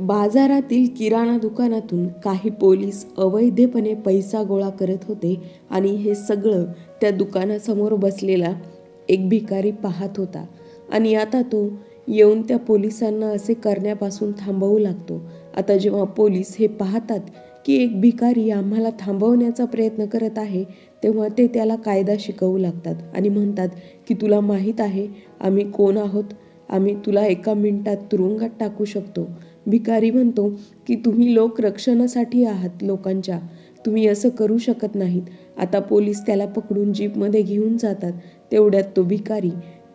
बाजारातील किराणा दुकानातून काही पोलीस अवैधपणे पैसा गोळा करत होते आणि हे सगळं त्या दुकानासमोर बसलेला एक भिकारी पाहत होता. आणि आता तो येऊन त्या पोलिसांना असे करण्यापासून थांबवू लागतो. आता जेव्हा पोलीस हे पाहतात की एक भिकारी आम्हाला थांबवण्याचा प्रयत्न करत आहे तेव्हा ते त्याला कायदा शिकवू लागतात आणि म्हणतात की तुला माहीत आहे आम्ही कोण आहोत? आम्ही तुला एका मिनिटात तुरुंगात टाकू शकतो. भिकारी म्हणतो की तुम्ही लोक रक्षणासाठी आहात लोकांच्या. तुम्ही असं करू शकत नाहीत. आता पोलीस त्याला पकडून जीपमध्ये घेऊन जातात. तेवढ्यात तो भिकारी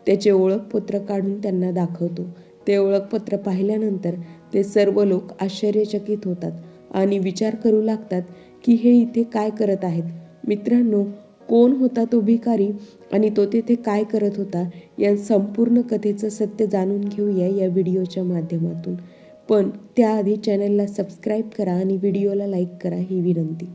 त्याचे ओळखपत्र काढून त्यांना दाखवतो. ते ओळखपत्र पाहिल्यानंतर ते सर्व लोक आश्चर्यचकित होतात आणि विचार करू लागतात की हे इथे काय करत आहेत. मित्रांनो कोण होता तो भिकारी आणि तो तेथे काय करत होता या संपूर्ण कथेचं सत्य जाणून घेऊया या व्हिडिओच्या माध्यमातून. पण त्याआधी चॅनलला सबस्क्राईब करा आणि व्हिडिओला लाईक करा ही विनंती.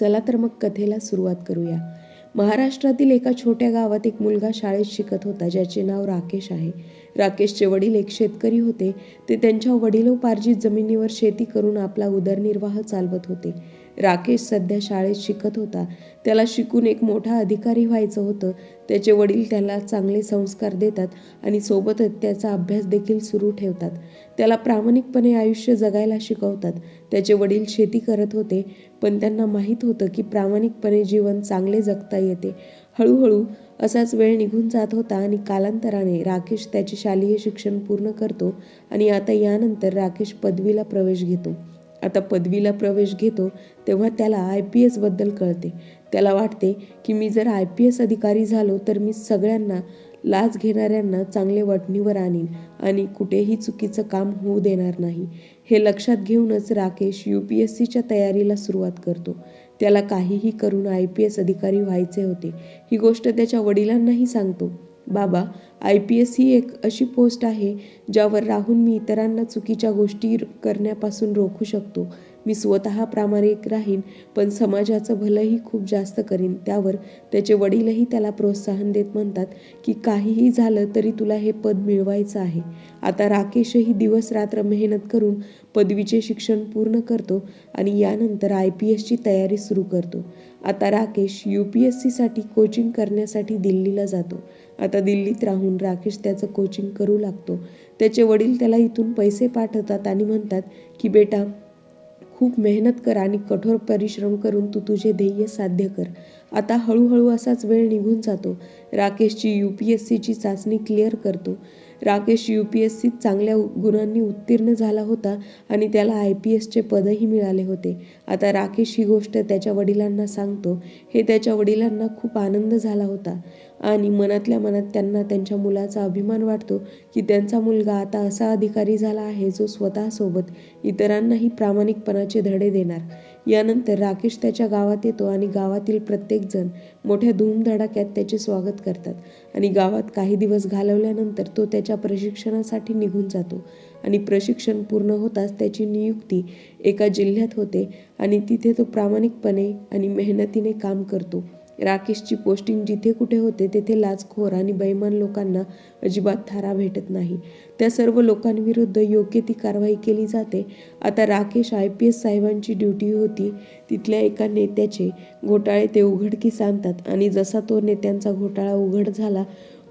चला तर मग कथेला सुरुवात करूया. महाराष्ट्रातील एका छोट्या गावात एक मुलगा शाळेत शिकत होता ज्याचे नाव राकेश आहे. राकेशचे वडील एक शेतकरी होते. ते त्यांच्या वडिलोपार्जित जमिनीवर शेती करून आपला उदरनिर्वाह चालवत होते. राकेश सध्या शाळेत शिकत होता. त्याला शिकून एक मोठा अधिकारी व्हायचं होतं. त्याचे वडील त्याला चांगले संस्कार देतात आणि सोबतच त्याचा अभ्यास देखील सुरू ठेवतात. त्याला प्रामाणिकपणे आयुष्य जगायला शिकवतात. त्याचे वडील शेती करत होते पण त्यांना माहीत होतं की प्रामाणिकपणे जीवन चांगले जगता येते. हळूहळू असाच वेळ निघून जात होता आणि कालांतराने राकेश त्याचे शालेय शिक्षण पूर्ण करतो आणि आता यानंतर राकेश पदवीला प्रवेश घेतो. आता पदवीला प्रवेश घेतो तेव्हा त्याला आय पी एसबद्दल कळते. त्याला वाटते की मी जर आय पी एस अधिकारी झालो तर मी सगळ्यांना लाच घेणाऱ्यांना चांगले वटणीवर आणीन आणि कुठेही चुकीचं काम होऊ देणार नाही. हे लक्षात घेऊनच राकेश यू पी एस सीच्या तयारीला सुरुवात करतो. त्याला काहीही करून आय पी एस अधिकारी व्हायचे होते. ही गोष्ट त्याच्या वडिलांनाही सांगतो. बाबा आय पी एस ही एक अशी पोस्ट आहे ज्यावर राहून मी इतरांना चुकीच्या गोष्टी करण्यापासून रोखू शकतो. मी स्वतः प्रामाणिक राहीन पण समाजाचं भलंही खूप जास्त करीन. त्यावर त्याचे वडीलही त्याला प्रोत्साहन देत म्हणतात की काहीही झालं तरी तुला हे पद मिळवायचं आहे. आता राकेशही दिवस रात्र मेहनत करून पदवीचे शिक्षण पूर्ण करतो आणि यानंतर आय पी एसची तयारी सुरू करतो. आता राकेश यू पी एस सीसाठी कोचिंग करण्यासाठी दिल्लीला जातो. आता दिल्लीत राहून राकेश त्याचं कोचिंग करू लागतो. त्याचे वडील त्याला इथून पैसे पाठवतात आणि म्हणतात की बेटा खूप मेहनत कर आणि कठोर परिश्रम करून तू तुझे ध्येय साध्य कर. आता हळूहळू असाच वेळ निघून जातो. राकेशची यू पी एस सीची चाचणी क्लिअर करतो. राकेश यू पी एस सीत चांगल्या गुणांनी उत्तीर्ण झाला होता आणि त्याला आय पी एसचे पदही मिळाले होते. आता राकेश ही गोष्ट त्याच्या वडिलांना सांगतो. हे त्याच्या वडिलांना खूप आनंद झाला होता. आणि मनातल्या मनात त्यांना त्यांच्या मुलाचा अभिमान वाटतो की त्यांचा मुलगा आता असा अधिकारी झाला आहे जो स्वतःसोबत इतरांनाही प्रामाणिकपणाचे धडे देणार. यानंतर राकेश त्याच्या गावात येतो आणि गावातील प्रत्येकजण मोठ्या धूमधडाक्यात त्याचे स्वागत करतात आणि गावात काही दिवस घालवल्यानंतर तो त्याच्या प्रशिक्षणासाठी निघून जातो आणि प्रशिक्षण पूर्ण होताच त्याची नियुक्ती एका जिल्ह्यात होते आणि तिथे तो प्रामाणिकपणे आणि मेहनतीने काम करतो. राकेशची पोस्टिंग जिथे कुठे होते तेथे लाचखोर आणि बैमान लोकांना अजिबात थारा भेटत नाही. त्या सर्व लोकांविरुद्ध योग्य ती कारवाई केली जाते. आता राकेश आय पी एस साहेबांची ड्युटी होती. तिथल्या एका नेत्याचे घोटाळे ते उघडकीस आणतात आणि जसा तो नेत्यांचा घोटाळा उघड झाला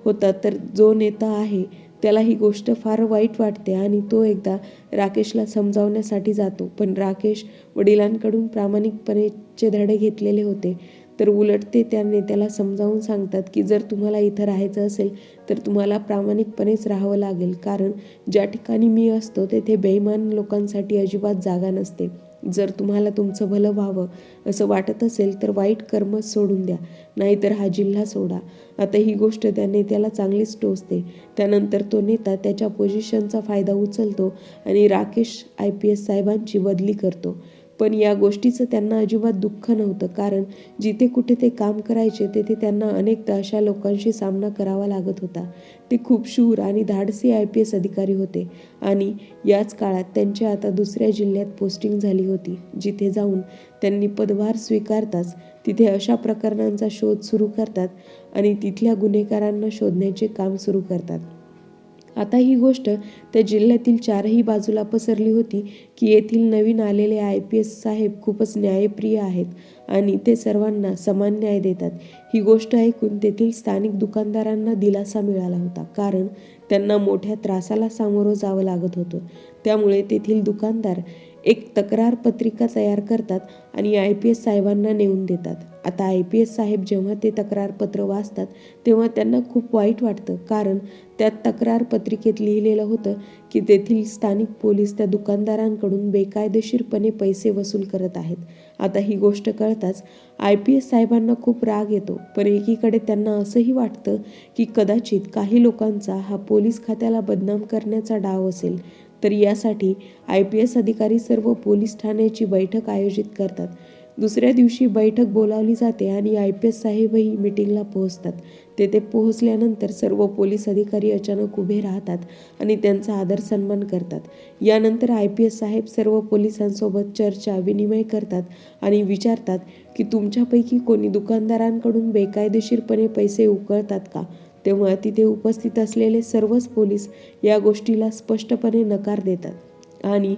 होता तर जो नेता आहे त्याला ही गोष्ट फार वाईट वाटते आणि तो एकदा राकेशला समजावण्यासाठी जातो. पण राकेश वडिलांकडून प्रामाणिकपणेचे धडे घेतलेले होते. तर उलट ते त्या नेत्याला समजावून सांगतात की जर तुम्हाला इथं राहायचं असेल तर तुम्हाला प्रामाणिकपणेच राहावं लागेल. कारण ज्या ठिकाणी मी असतो तेथे बेईमान लोकांसाठी अजिबात जागा नसते. जर तुम्हाला तुमचं भलं व्हावं असं वाटत असेल तर वाईट कर्मच सोडून द्या. नाहीतर हा जिल्हा सोडा. आता ही गोष्ट त्या नेत्याला चांगलीच टोचते. त्यानंतर तो नेता त्याच्या पोझिशनचा फायदा उचलतो आणि राकेश आय पी एस साहेबांची बदली करतो. पण या गोष्टीचं त्यांना अजिबात दुःख नव्हतं. कारण जिथे कुठे ते काम करायचे तेथे त्यांना अनेकदा अशा लोकांशी सामना करावा लागत होता. ते खूप शूर आणि धाडसी आय पी एस अधिकारी होते आणि याच काळात त्यांची आता दुसऱ्या जिल्ह्यात पोस्टिंग झाली होती. जिथे जाऊन त्यांनी पदभार स्वीकारताच तिथे अशा प्रकरणांचा शोध सुरू करतात आणि तिथल्या गुन्हेगारांना शोधण्याचे काम सुरू करतात. आता ही गोष्ट त्या जिल्ह्यातील चारही बाजूला पसरली होती की येथील नवीन आलेले आय पी एस साहेब खूपच न्यायप्रिय आहेत आणि ते सर्वांना समान न्याय देतात. ही गोष्ट ऐकून तेथील स्थानिक दुकानदारांना दिलासा मिळाला होता. कारण त्यांना मोठ्या त्रासाला सामोरं जावं लागत होतं. त्यामुळे तेथील दुकानदार एक तक्रार पत्रिका तयार करतात आणि आय पी एस साहेबांना नेऊन देतात. आता आय पी एस साहेब जेव्हा ते तक्रारपत्र वाचतात तेव्हा त्यांना खूप वाईट वाटतं. कारण त्यात तक्रार पत्रिकेत लिहिलेलं होतं की तेथील स्थानिक पोलीस त्या दुकानदारांकडून बेकायदेशीरपणे पैसे वसूल करत आहेत. आता ही गोष्ट कळताच आय पी एस साहेबांना खूप राग येतो. पण एकीकडे त्यांना असंही वाटतं की कदाचित काही लोकांचा हा पोलीस खात्याला बदनाम करण्याचा डाव असेल. तर यासाठी आय पी एस अधिकारी सर्व पोलीस ठाण्याची बैठक आयोजित करतात. दुसऱ्या दिवशी बैठक बोलावली जाते आणि आय पी एस साहेबही मिटिंगला पोहोचतात. तेथे पोहोचल्यानंतर सर्व पोलीस अधिकारी अचानक उभे राहतात आणि त्यांचा आदर सन्मान करतात. यानंतर आय पी एस साहेब सर्व पोलिसांसोबत चर्चा विनिमय करतात आणि विचारतात की तुमच्यापैकी कोणी दुकानदारांकडून बेकायदेशीरपणे पैसे उकळतात का? तेव्हा तिथे उपस्थित असलेले सर्वच पोलीस या गोष्टीला स्पष्टपणे नकार देतात आणि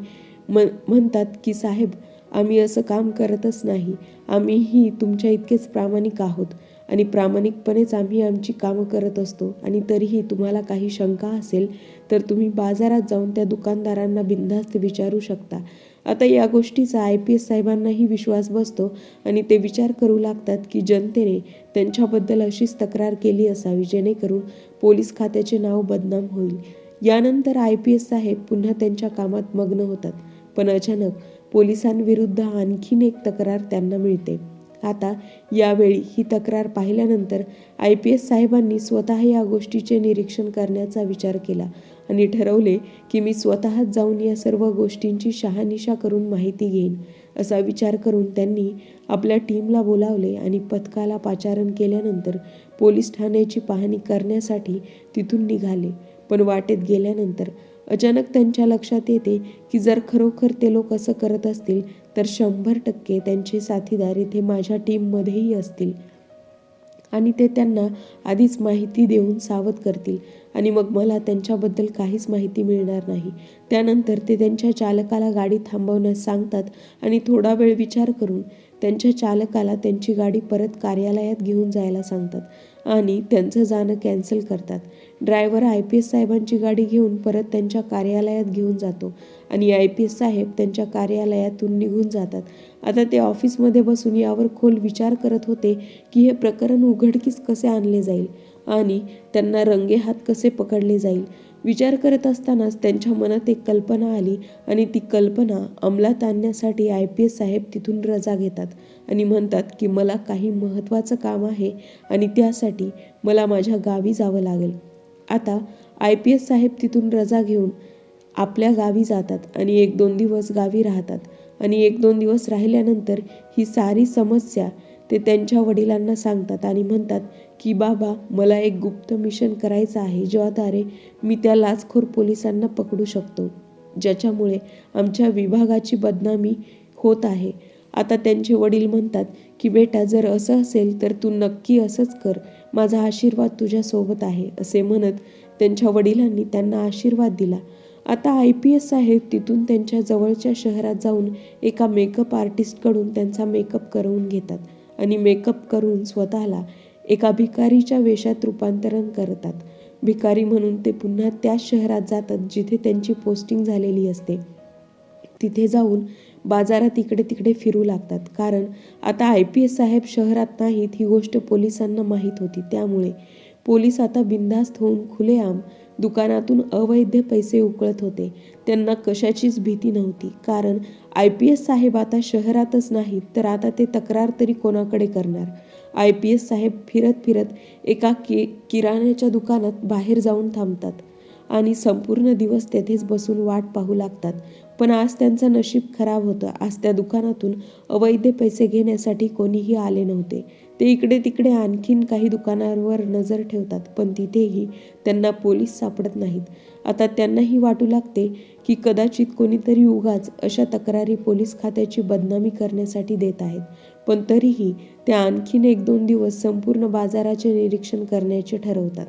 म म्हणतात की साहेब आम्ही असं काम करतच नाही. आम्हीही तुमच्या इतकेच प्रामाणिक आहोत. आणि प्रामाणिकपणेच आम्ही आमची कामं करत असतो. आणि तरीही तुम्हाला काही शंका असेल तर तुम्ही बाजारात जाऊन त्या दुकानदारांना बिनधास्त विचारू शकता. आता या गोष्टीचा आय पी एस साहेबांनाही विश्वास बसतो आणि ते विचार करू लागतात की जनतेने त्यांच्याबद्दल अशीच तक्रार केली असावी जेणेकरून पोलीस खात्याचे नाव बदनाम होईल. यानंतर आय पी एस साहेब पुन्हा त्यांच्या कामात मग्न होतात. पण अचानक पोलिसांविरुद्ध आणखीन एक तक्रार त्यांना मिळते. आता यावेळी ही तक्रार पाहिल्यानंतर आय पी एस साहेबांनी स्वतः या गोष्टीचे निरीक्षण करण्याचा विचार केला आणि ठरवले की मी स्वतःच जाऊन या सर्व गोष्टींची शहानिशा करून माहिती घेईन असा विचार करून त्यांनी आपल्या टीमला बोलावले आणि पथकाला पाचारण केल्यानंतर पोलीस ठाण्याची पाहणी करण्यासाठी तिथून निघाले. पण वाटेत गेल्यानंतर अचानक त्यांच्या लक्षात येते की जर खरोखर ते लोक असं करत असतील तर शंभर टक्के त्यांचे साथीदार इथे माझ्या टीममध्येही असतील. आणि ते त्यांना आधीच माहिती देऊन सावध करतील. आणि मग मला त्यांच्याबद्दल काहीच माहिती मिळणार नाही. त्यानंतर ते त्यांच्या चालकाला गाडी थांबवण्यास सांगतात आणि थोडा वेळ विचार करून त्यांच्या चालकाला त्यांची गाडी परत कार्यालयात घेऊन जायला सांगतात. आणि त्यांचं जाणं कॅन्सल करतात. ड्रायव्हर आय पी एस साहेबांची गाडी घेऊन परत त्यांच्या कार्यालयात घेऊन जातो आणि आय पी एस साहेब त्यांच्या कार्यालयातून निघून जातात. आता ते ऑफिसमध्ये बसून यावर खोल विचार करत होते की हे प्रकरण उघडकीस कसे आणले जाईल आणि त्यांना रंगे हात कसे पकडले जाईल. विचार करत असतानाच त्यांच्या मनात एक कल्पना आली आणि ती कल्पना अंमलात आणण्यासाठी आय पी एस साहेब तिथून रजा घेतात आणि म्हणतात की मला काही महत्त्वाचं काम आहे आणि त्यासाठी मला माझ्या गावी जावं लागेल. आता आय पी एस साहेब तिथून रजा घेऊन आपल्या गावी जातात आणि एक दोन दिवस गावी राहतात आणि एक दोन दिवस राहिल्यानंतर ही सारी समस्या ते त्यांच्या वडिलांना सांगतात आणि म्हणतात की बाबा मला एक गुप्त मिशन करायचं आहे ज्याद्वारे मी त्या लाचखोर पोलिसांना पकडू शकतो. ज्याच्यामुळे आमच्या विभागाची बदनामी होत आहे. आता त्यांचे वडील म्हणतात की बेटा जर असं असेल तर तू नक्की असंच कर. माझा आशीर्वाद तुझ्यासोबत आहे असे म्हणत त्यांच्या वडिलांनी त्यांना आशीर्वाद दिला. आता आय पी एस साहेब तिथून त्यांच्या जवळच्या शहरात जाऊन एका मेकअप आर्टिस्टकडून त्यांचा मेकअप करवून घेतात आणि मेकअप करून स्वतःला एका भिकारीच्या वेशात रूपांतरण करतात. भिकारी म्हणून ते पुन्हा त्याच शहरात जातात जिथे त्यांची पोस्टिंग झालेली असते. तिथे जाऊन बाजारात इकडे तिकडे फिरू लागतात. कारण आता आय पी एस साहेब शहरात नाहीत ही गोष्ट पोलिसांना माहीत होती. त्यामुळे पोलीस आता बिनधास्त होऊन खुलेआम दुकानातून अवैध पैसे उकळत होते. त्यांना कशाचीच भीती नव्हती. कारण आय पी एस साहेब आता शहरातच नाहीत तर आता ते तक्रार तरी कोणाकडे करणार? आय पी एस साहेब फिरत फिरत एका कि किराण्याच्या दुकानात बाहेर जाऊन थांबतात आणि संपूर्ण दिवस तेथेच बसून वाट पाहू लागतात. पण आज त्यांचं नशीब खराब होतं. आज त्या दुकानातून अवैध पैसे घेण्यासाठी कोणीही आले नव्हते. ते इकडे तिकडे आणखीन काही दुकानांवर नजर ठेवतात पण तिथेही त्यांना पोलीस सापडत नाहीत. आता त्यांनाही वाटू लागते की कदाचित कोणीतरी उगाच अशा तक्रारी पोलीस खात्याची बदनामी करण्यासाठी देत आहेत. पण तरीही ते आणखीन एक दोन दिवस संपूर्ण बाजाराचे निरीक्षण करण्याचे ठरवतात.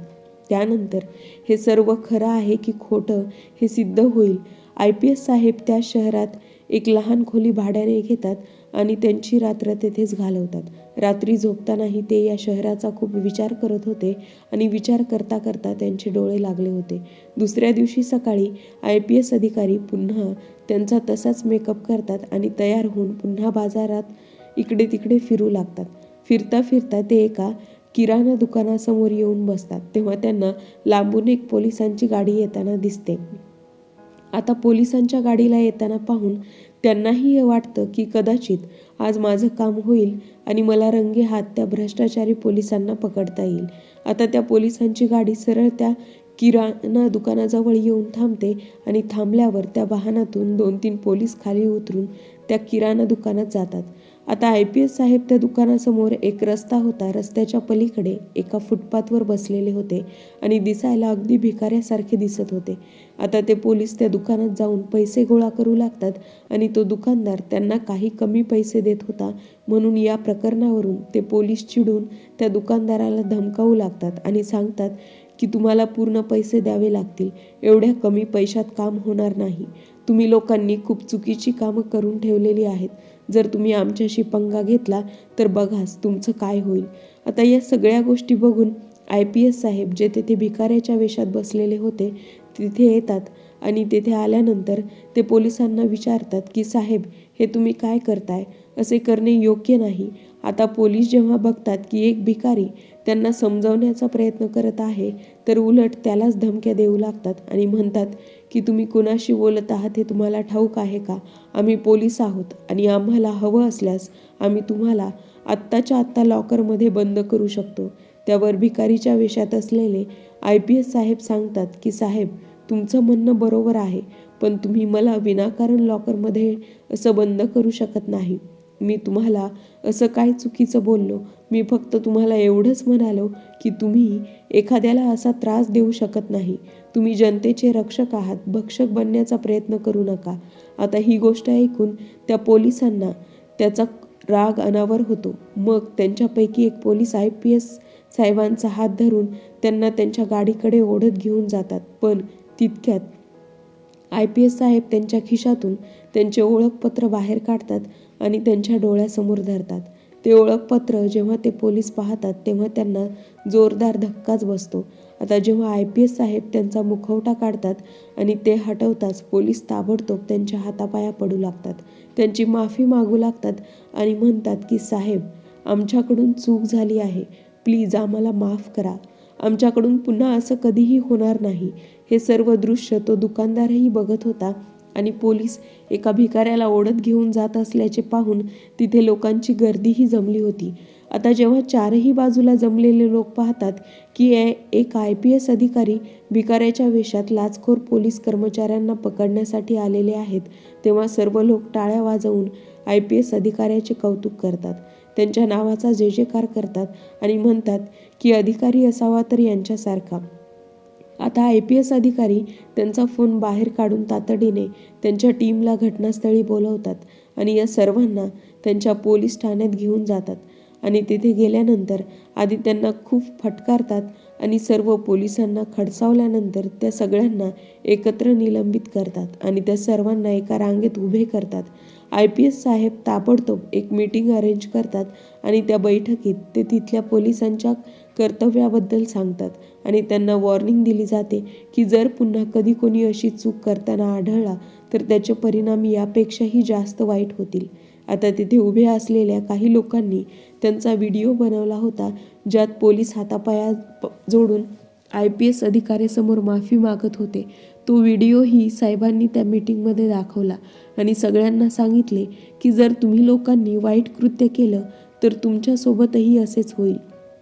त्यानंतर हे सर्व खरं आहे की खोटं हे सिद्ध होईल. आय पी एस साहेब त्या शहरात एक लहान खोली भाड्याने घेतात आणि त्यांची रात्र तेथेच घालवतात. रात्री झोपतानाही ते या शहराचा खूप विचार करत होते आणि विचार करता करता त्यांचे डोळे लागले होते. दुसऱ्या दिवशी सकाळी आय पी एस अधिकारी पुन्हा त्यांचा तसाच मेकअप करतात आणि तयार होऊन पुन्हा बाजारात इकडे तिकडे फिरू लागतात. फिरता फिरता ते एका किराणा दुकानासमोर येऊन बसतात. तेव्हा त्यांना लांबून एक पोलिसांची गाडी येताना दिसते. आता पोलिसांच्या गाडीला येताना पाहून त्यांनाही हे वाटतं की कदाचित आज माझं काम होईल आणि मला रंगे हात त्या भ्रष्टाचारी पोलिसांना पकडता येईल. आता त्या पोलिसांची गाडी सरळ त्या किराणा दुकानाजवळ येऊन थांबते आणि थांबल्यावर त्या वाहनातून दोन तीन पोलीस खाली उतरून त्या किराणा दुकानात जातात. आता आय पी एस साहेब त्या दुकानासमोर एक रस्ता होता. रस्त्याच्या पलीकडे एका फुटपाथवर बसलेले होते आणि दिसायला अगदी भिकाऱ्यासारखे दिसत होते. आता ते पोलीस त्या दुकानात जाऊन पैसे गोळा करू लागतात आणि तो दुकानदार त्यांना काही कमी पैसे देत होता म्हणून या प्रकरणावरून ते पोलीस चिडून त्या दुकानदाराला धमकावू लागतात आणि सांगतात की तुम्हाला पूर्ण पैसे द्यावे लागतील. एवढ्या कमी पैशात काम होणार नाही. तुम्ही लोकांनी खूप चुकीची कामं करून ठेवलेली आहेत. जर तुम्ही आमच्याशी पंगा घेतला तर बघाच तुमचं काय होईल. आता या सगळ्या गोष्टी बघून आय पी एस साहेब जे तेथे भिकाऱ्याच्या वेशात बसलेले होते तिथे येतात आणि तेथे आल्यानंतर ते पोलिसांना विचारतात की साहेब हे तुम्ही काय करताय? असे करणे योग्य नाही. आता पोलीस जेव्हा बघतात की एक भिकारी त्यांना समजावण्याचा प्रयत्न करत आहे तर उलट त्यालाच धमक्या देऊ लागतात आणि म्हणतात की तुम्ही कुणाशी बोलत आहात हे तुम्हाला ठाऊक आहे का? आम्ही पोलीस आहोत आणि आम्हाला हवं असल्यास आम्ही तुम्हाला आत्ताच्या आत्ता लॉकरमध्ये बंद करू शकतो. त्यावर भिकारीच्या वेशात असलेले आय पी एस साहेब सांगतात की साहेब तुमचं म्हणणं बरोबर आहे पण तुम्ही मला विनाकारण लॉकरमध्ये असं बंद करू शकत नाही. मी तुम्हाला असं काय चुकीचं बोललो? मी फक्त तुम्हाला एवढंच म्हणालो की तुम्ही एखाद्याला असा त्रास देऊ शकत नाही. तुम्ही जनतेचे रक्षक आहात. भक्षक बनण्याचा प्रयत्न करू नका. आता ही गोष्ट ऐकून त्या पोलिसांना त्याचा राग अनावर होतो. मग त्यांच्यापैकी एक पोलीस आय पी एस साहेबांचा हात धरून त्यांना त्यांच्या गाडीकडे ओढत घेऊन जातात. पण तितक्यात आय पी एस साहेब त्यांच्या खिशातून त्यांचे ओळखपत्र बाहेर काढतात आणि त्यांच्या डोळ्यासमोर धरतात. ते ओळखपत्र जेव्हा ते पोलीस पाहतात तेव्हा त्यांना जोरदार धक्काच बसतो. आता जेव्हा आय पी एस साहेब त्यांचा मुखवटा काढतात आणि ते हटवताच पोलीस ताबडतोब त्यांच्या हातापाया पडू लागतात. त्यांची माफी मागू लागतात आणि म्हणतात की साहेब आमच्याकडून चूक झाली आहे. प्लीज आम्हाला माफ करा. आमच्याकडून पुन्हा असं कधीही होणार नाही. हे सर्व दृश्य तो दुकानदारही बघत होता आणि पोलीस एका भिकाऱ्याला ओढत घेऊन जात असल्याचे पाहून तिथे लोकांची गर्दीही जमली होती. आता जेव्हा चारही बाजूला जमलेले लोक पाहतात की एक आय पी एस अधिकारी भिकाऱ्याच्या वेशात लाचखोर पोलीस कर्मचाऱ्यांना पकडण्यासाठी आलेले आहेत तेव्हा सर्व लोक टाळ्या वाजवून आय पी एस अधिकाऱ्याचे कौतुक करतात. त्यांच्या नावाचा जे जेकार करतात आणि म्हणतात की अधिकारी असावा तर यांच्यासारखा. आता आय पी एस अधिकारी त्यांचा फोन बाहेर काढून तातडीने त्यांच्या टीमला घटनास्थळी बोलवतात आणि या सर्वांना त्यांच्या पोलीस ठाण्यात घेऊन जातात आणि तिथे गेल्यानंतर आधी त्यांना खूप फटकारतात आणि सर्व पोलिसांना खडसावल्यानंतर त्या सगळ्यांना एकत्र निलंबित करतात आणि त्या सर्वांना एका रांगेत उभे करतात. आय पी एस साहेब ताबडतोब एक मीटिंग अरेंज करतात आणि त्या बैठकीत ते तिथल्या पोलिसांच्या कर्तव्याबद्दल सांगतात आणि त्यांना वॉर्निंग दिली जाते की जर पुन्हा कधी कोणी अशी चूक करताना आढळला तर त्याचे परिणाम यापेक्षाही जास्त वाईट होतील. आता तिथे उभे असलेल्या काही लोकांनी त्यांचा व्हिडिओ बनवला होता ज्यात पोलीस हातापाया जोडून आय पी एस अधिकाऱ्यासमोर माफी मागत होते. तो व्हिडिओही साहेबांनी त्या मीटिंगमध्ये दाखवला आणि सगळ्यांना सांगितले की जर तुम्ही लोकांनी वाईट कृत्य केलं तर तुमच्यासोबतही असेच होईल.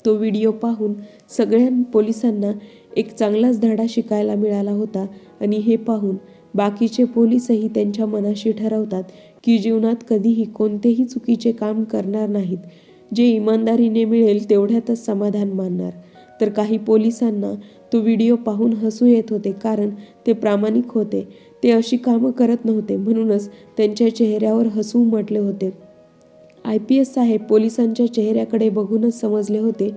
तो व्हिडिओ पाहून सगळ्या पोलिसांना एक चांगलाच धडा शिकायला मिळाला होता आणि हे पाहून बाकीचे पोलीसही त्यांच्या मनाशी ठरवतात की जीवनात कधीही कोणतेही चुकीचे काम करणार नाहीत. जे इमानदारीने मिळेल तेवढ्यातच समाधान मानणार. तर काही पोलिसांना तो व्हिडिओ पाहून हसू येत होते कारण ते प्रामाणिक होते. ते अशी कामं करत नव्हते म्हणूनच त्यांच्या चेहऱ्यावर हसू म्हटले होते. आय पी एस साहेब पोलिसांच्या चेहऱ्याकडे बघूनच समजले होते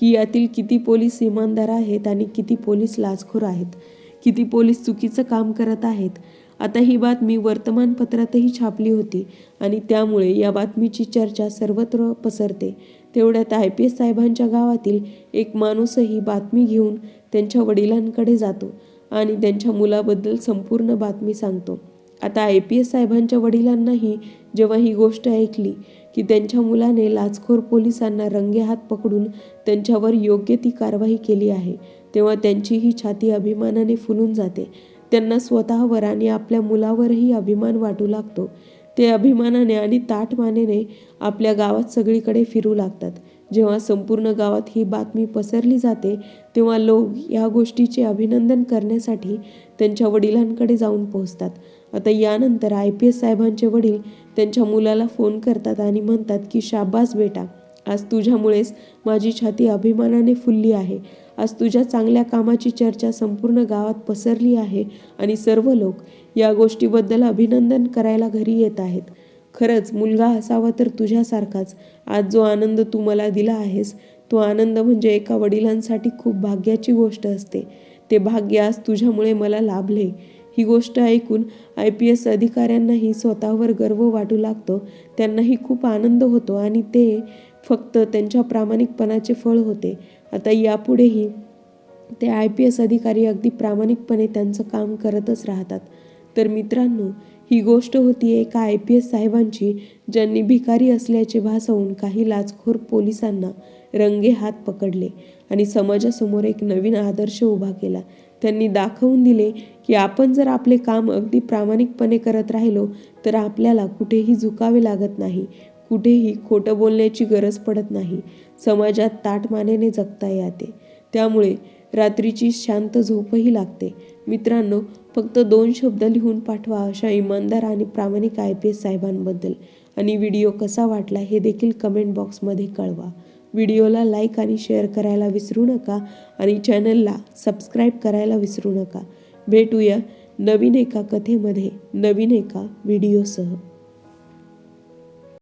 की यातील किती पोलीस इमानदार आहेत आणि किती पोलीस लाचखोर आहेत. किती पोलीस चुकीचं काम करत आहेत. आता ही बातमी वर्तमानपत्रातही छापली होती आणि त्यामुळे या बातमीची चर्चा सर्वत्र पसरते. तेवढ्यात आय पी एस साहेबांच्या गावातील एक माणूसही बातमी घेऊन त्यांच्या वडिलांकडे जातो आणि त्यांच्या मुलाबद्दल संपूर्ण बातमी सांगतो. आता आय पी एस साहेबांच्या वडिलांनाही जेव्हा ही गोष्ट ऐकली की त्यांच्या मुलाने लाचखोर पोलिसांना रंगेहात पकडून त्यांच्यावर योग्य ती कारवाई केली आहे तेव्हा त्यांची ही छाती अभिमानाने फुलून जाते. त्यांना स्वतःवर आणि आपल्या मुलावरही अभिमान वाटू लागतो. ते अभिमानाने आणि ताठमानेने आपल्या गावात सगळीकडे फिरू लागतात. जेव्हा संपूर्ण गावात ही बातमी पसरली जाते तेव्हा लोक या गोष्टीचे अभिनंदन करण्यासाठी त्यांच्या वडिलांकडे जाऊन पोहोचतात. आता यानंतर आय पी एस साहेबांचे वडील त्यांच्या मुलाला फोन करतात आणि म्हणतात की शाबास बेटा आज तुझ्यामुळेच माझी छाती अभिमानाने फुलली आहे. आज तुझ्या चांगल्या कामाची चर्चा संपूर्ण गावात पसरली आहे आणि सर्व लोक या गोष्टीबद्दल अभिनंदन करायला घरी येत आहेत. खरंच मुलगा असावा तर तुझ्यासारखाच. आज जो आनंद तू मला दिला आहेस तो आनंद म्हणजे एका वडिलांसाठी खूप भाग्याची गोष्ट असते. ते भाग्य आज तुझ्यामुळे मला लाभले. ही गोष्ट ऐकून आय पी एस अधिकाऱ्यांनाही स्वतःवर गर्व वाटू लागतो. त्यांनाही खूप आनंद होतो आणि ते फक्त त्यांच्या प्रामाणिकपणाचे फळ होते. आता यापुढेही ते आय पी एस अधिकारी अगदी प्रामाणिकपणे त्यांचं काम करतच राहतात. तर मित्रांनो ही गोष्ट होती एका आय पी एस साहेबांची ज्यांनी भिकारी असल्याचे भासवून काही लाचखोर पोलिसांना रंगे हात पकडले आणि समाजासमोर एक नवीन आदर्श उभा केला. त्यांनी दाखवून दिले की आपण जर आपले काम अगदी प्रामाणिकपणे करत राहिलो तर आपल्याला कुठेही झुकावे लागत नाही. कुठेही खोटं बोलण्याची गरज पडत नाही. समाजात ताटमानेने जगता येते. त्यामुळे रात्रीची शांत झोपही लागते. मित्रांनो फक्त दोन शब्द लिहून पाठवा अशा इमानदार आणि प्रामाणिक आय पी एस साहेबांबद्दल. आणि व्हिडिओ कसा वाटला हे देखील कमेंट बॉक्समध्ये कळवा. व्हिडिओला लाईक आणि शेअर करायला विसरू नका आणि चॅनलला सबस्क्राईब करायला विसरू नका. भेटूया नवीन एका कथेमध्ये नवीन एका व्हिडिओसह.